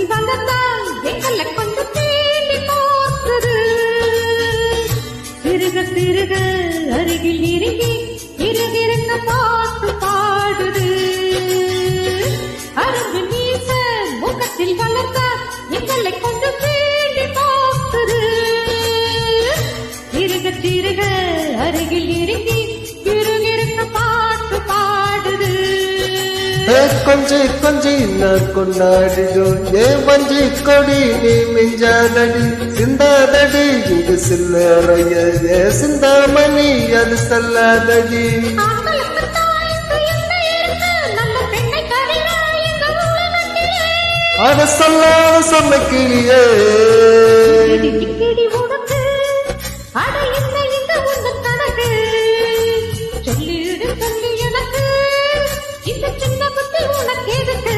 மனதில் வளர்ந்தால் எங்களை கொண்டு தேடி போர்த்தது திருக திருக அருகில் இறங்கி இருகிருங்க பார்த்து பாடுது. அருகு நீச முகத்தில் வளர்ந்தால் எங்களை கொண்டு மிஞ்சாதடி சிந்தாதடி இங்கு சில்லறைய ஏ சிந்தாமணி அது செல்லாதடி ஆண்களுக்கு தாய்க்கு என்ன இருக்கு நல்ல பெண்ணை தவிர இந்த உலகத்திலே அத சொல்லாத சொன்ன கிளியே இடி டிக்கிடி உனக்கு அட இந்த உனக்கு எதுக்கு